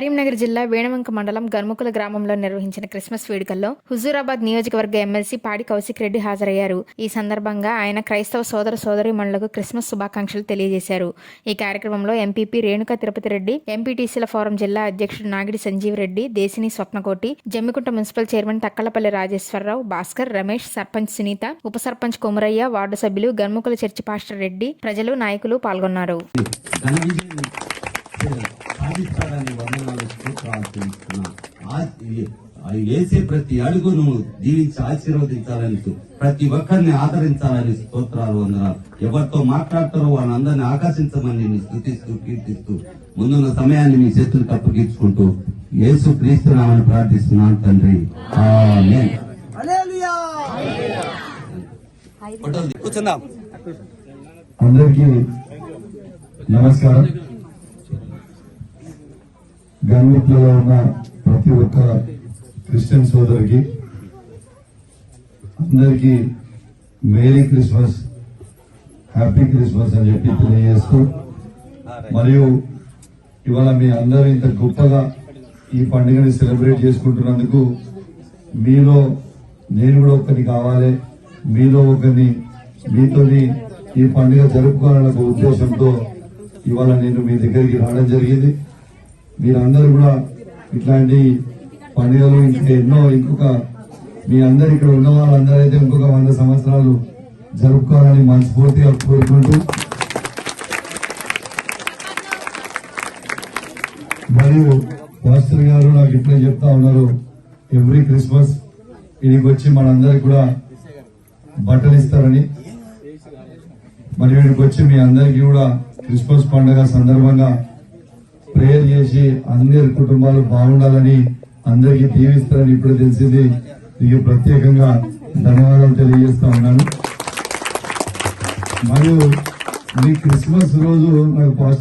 కరీంనగర్ జిల్లా వేణవంక మండలం గర్ముకుల గ్రామంలో నిర్వహించిన క్రిస్మస్ వేడుకల్లో హుజూరాబాద్ నియోజకవర్గ ఎమ్మెల్సీ పాడి కౌశిక్ రెడ్డి హాజరయ్యారు. ఈ సందర్భంగా ఆయన క్రైస్తవ సోదర సోదరీమణులకు క్రిస్మస్ శుభాకాంక్షలు తెలియజేశారు. ఈ కార్యక్రమంలో ఎంపీపీ రేణుకా తిరుపతి రెడ్డి ఎంపీటీసీల ఫోరం జిల్లా అధ్యక్షుడు నాగిడి సంజీవ్ రెడ్డి దేశిని స్వప్నకోటి జమ్మికుంట మున్సిపల్ చైర్మన్ తక్కలపల్లి రాజేశ్వరరావు భాస్కర్ రమేష్ సర్పంచ్ సునీత ఉప సర్పంచ్ కొమరయ్య వార్డు సభ్యులు గర్ముకుల చర్చి పాస్టర్ రెడ్డి ప్రజలు నాయకులు పాల్గొన్నారు. సాధిస్తాడని వందనాలు ఆ వేసే ప్రతి అడుగును దీవించి ఆశీర్వదించాలని ప్రతి ఒక్కరిని ఆదరించాలని స్తోత్రాలు వందనాలు. ఎవరితో మాట్లాడతారో వాళ్ళందరినీ ఆకర్షించమని నేను స్థుతిస్తూ కీర్తిస్తూ ముందున్న సమయాన్ని మీ చేతులు తప్పగించుకుంటూ యేసు క్రీస్తునామని ప్రార్థిస్తున్నాను తండ్రి. కూర్చుందాం. అందరికీ నమస్కారం. గన్విట్లో ఉన్న ప్రతి ఒక్క క్రిస్టియన్ సోదరికి అందరికీ మేరీ క్రిస్మస్ హ్యాపీ క్రిస్మస్ అని చెప్పి తెలియజేస్తూ మరియు ఇవాళ మీ అందరూ ఇంత గొప్పగా ఈ పండుగని సెలబ్రేట్ చేసుకుంటున్నందుకు మీలో నేను కూడా ఒకరిని కావాలి మీలో ఒకరిని మీతోని ఈ పండుగ జరుపుకోవాలన్న ఒక ఉద్దేశంతో ఇవాళ నేను మీ దగ్గరికి రావడం జరిగింది. మీరందరూ కూడా ఇట్లాంటి పండుగలు ఇంకా ఎన్నో ఇంకొక మీ అందరు ఇక్కడ ఉన్న వాళ్ళందరూ అయితే ఇంకొక వంద సంవత్సరాలు జరుపుకోవాలని మనస్ఫూర్తిగా కోరుకుంటూ మరియు పాస్టర్ గారు నాకు ఇట్లా చెప్తా ఉన్నారు ఎవ్రీ క్రిస్మస్ ఇదికి వచ్చి మనందరికి కూడా బట్టలు ఇస్తారని. మరి వీడికి వచ్చి మీ అందరికీ కూడా క్రిస్మస్ పండుగ సందర్భంగా చేసి అందరి కుటుంబాలు బాగుండాలని అందరికీ దీవిస్తారని ఇప్పుడు తెలిసింది. మీకు ప్రత్యేకంగా ధన్యవాదాలు తెలియజేస్తా ఉన్నాను. మరియు మీ క్రిస్మస్ రోజు నాకు